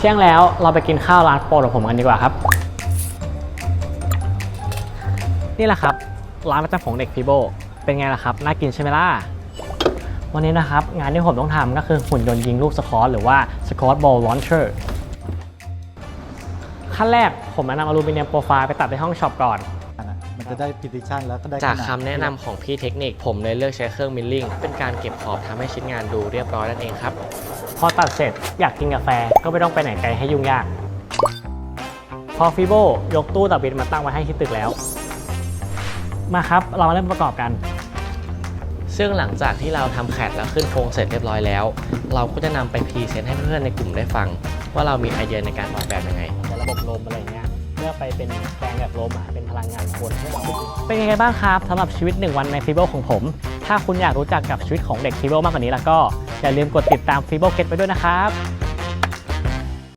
เที่ยงแล้วเราไปกินข้าวร้านโปรดของผมกันดีกว่าครับ นี่แหละครับ ร้านประจำของเด็กพีโบเป็นไงล่ะครับ น่ากินใช่ไหมล่ะ วันนี้นะครับ งานที่ผมต้องทำก็คือหุ่นยนต์ยิงลูกสคอตหรือว่าสคอตบอลลอนเชอร์ขั้นแรกผมแนะนำอลูมิเนียมโปรไฟล์ไปตัดในห้องช็อปก่อน มันจะได้ precision แล้วก็ได้จากขนดคำแนะนำของพี่เทคนิคผมเลยเลือกใช้เครื่องมิลลิ่งเป็นการเก็บขอบทำให้ชิ้นงานดูเรียบร้อยนั่นเองครับ พอตัดเสร็จอยากกินกาแฟก็ไม่ต้องไปไหนไกลให้ยุ่งยาก พอฟิโบยกตู้ตัดบินมาตั้งไว้ให้ที่ตึกแล้ว มาครับเรามาเริ่มประกอบกัน ซึ่งหลังจากที่เราทำแคดแล้วขึ้นโครงเสร็จเรียบร้อยแล้ว เราก็จะนำไปพรีเซนต์ให้เพื่อนๆในกลุ่มได้ฟัง ว่าเรามีไอเดียในการออกแบบยังไงแต่ระบบลมอะไรเงี้ย เลือไปเป็นแปลงแบบลมอะเป็นพลังงานคนให้เราเป็นยังไงบ้างครับสำหรับชีวิต 1 วันในฟีเบิลของผม ถ้าคุณอยากรู้จักกับชีวิตของเด็กฟีเบิลมากกว่านี้แล้วก็อย่าลืมกดติดตามฟีเบิลเก็ตไปด้วยนะครับ